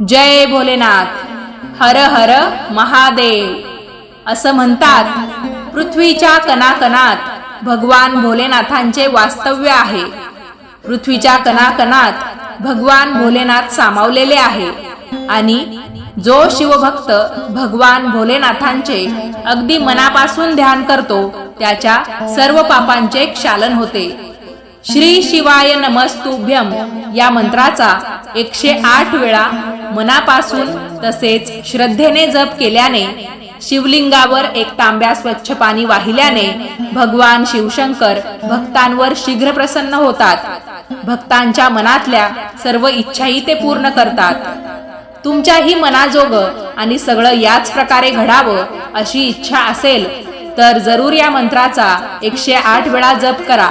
जय भोलेनाथ. हर हर महादेव. असं म्हणतात पृथ्वीच्या कणाकणात भगवान भोलेनाथांचे वास्तव्य आहे. पृथ्वीच्या कणाकणात भगवान भोलेनाथ सामावलेले आहे. आणि जो शिवभक्त भगवान भोलेनाथांचे अगदी मनापासून ध्यान करतो त्याच्या सर्व पापांचे क्षालन होते. श्री शिवाय नमस्तुभ्यम या मंत्राचा एकशे आठ वेळा मनापासून तसेच श्रद्धेने जप केल्याने शिवलिंगावर एक तांब्या स्वच्छ पाणी वाहिल्याने भगवान शिवशंकर भक्तांवर शीघ्र प्रसन्न होतात. भक्तांच्या मनातल्या सर्व इच्छाही ते पूर्ण करतात. तुमच्याही मनाजोग आणि सगळं याच प्रकारे घडावं अशी इच्छा असेल तर जरूर या मंत्राचा एकशे आठ वेळा जप करा.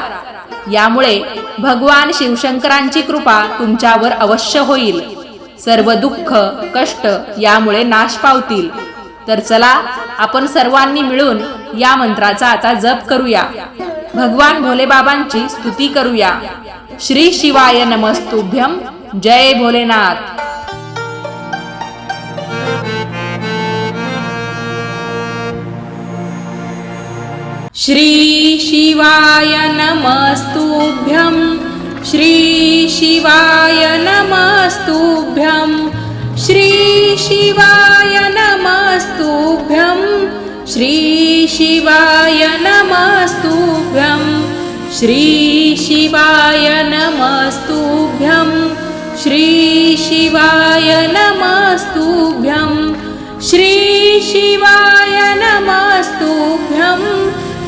यामुळे भगवान शिवशंकरांची कृपा तुमच्यावर अवश्य होईल. सर्व दुःख कष्ट यामुळे नाश पावतील. तर चला आपण सर्वांनी मिळून या मंत्राचा आता जप करूया. भगवान भोलेबाबांची स्तुती करूया. श्री शिवाय नमस्तुभ्यम जय भोलेनाथ. श्रीशिवाय नमस्तुभ्यं। श्रीशिवाय नमस्तुभ्यं। श्रीशिवाय नमस्तुभ्यं। श्रीशिवाय नमस्तुभ्यं। श्रीशिवाय नमस्तुभ्यं। श्रीशिवाय नमस्तुभ्यं। श्रीशिवाय न मास्तुभ्यम्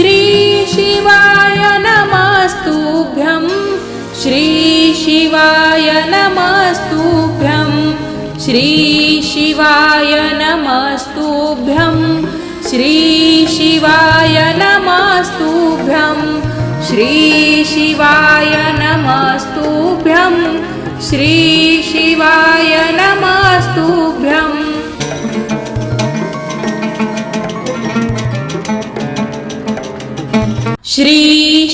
श्रीशिवाय नमस्तुभ्यं श्रीशिवाय नमस्तुभ्यं श्रीशिवाय नमस्तुभ्यं श्रीशिवाय नमस्तुभ्यं श्रीशिवाय नमस्तुभ्यं श्रीशिवाय नमस्तु मास्तु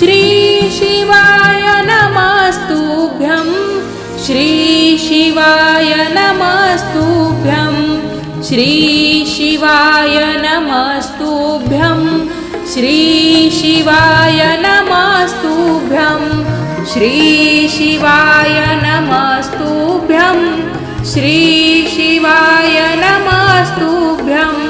श्रीशिवाय नमस्तुभ्यं। श्रीशिवाय नमस्तुभ्यं। श्रीशिवाय नमस्तुभ्यं। श्रीशिवाय नमस्तुभ्यं। श्रीशिवाय नमस्तुभ्यं। श्रीशिवाय न मास्तुभ्यम्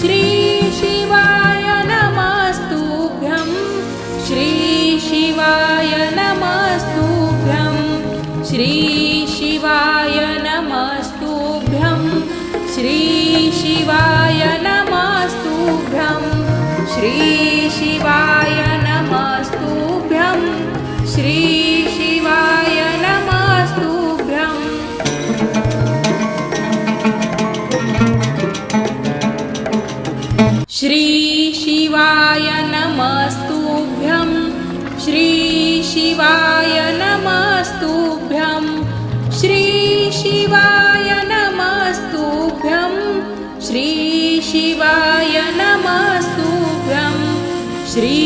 श्रीशिवाय नमस्तुभ्यं। श्रीशिवाय नमस्तुभ्यं। श्री श्रीशिवाय नमस्तुभ्यं। श्रीशिवाय नमस्तुभ्यं। श्री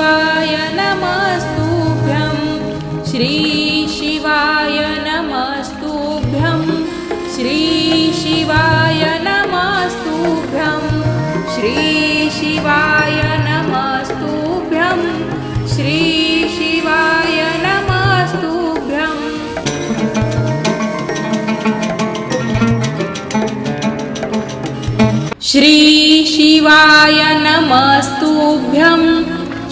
शिवाय नमस्तुभ्यं। श्रीशिवाय नमस्तुभ्यं। श्रीशिवाय नमस्तुभ्यं। श्रीशिवाय नमस्तुभ्यं। श्रीशिवाय नमस्तुभ्यम् श्रीशिवाय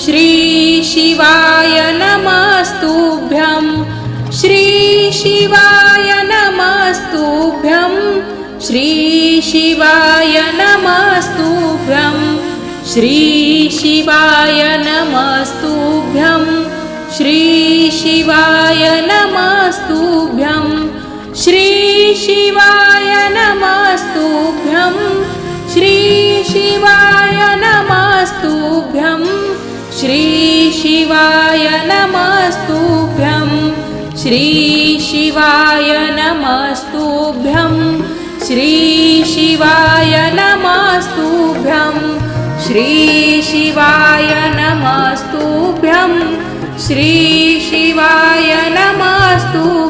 श्रीशिवाय नमस्तुभ्यं। श्रीशिवाय नमस्तुभ्यं। श्रीशिवाय नमस्तुभ्यं। श्रीशिवाय नमस्तुभ्यं। श्रीशिवाय न मास्तुभ्यम् श्री शिवाय नमस्तुभ्यं। श्री शिवाय नमस्तुभ्यं। श्री शिवाय नमस्तुभ्यं। श्री शिवाय नमस्तुभ्यं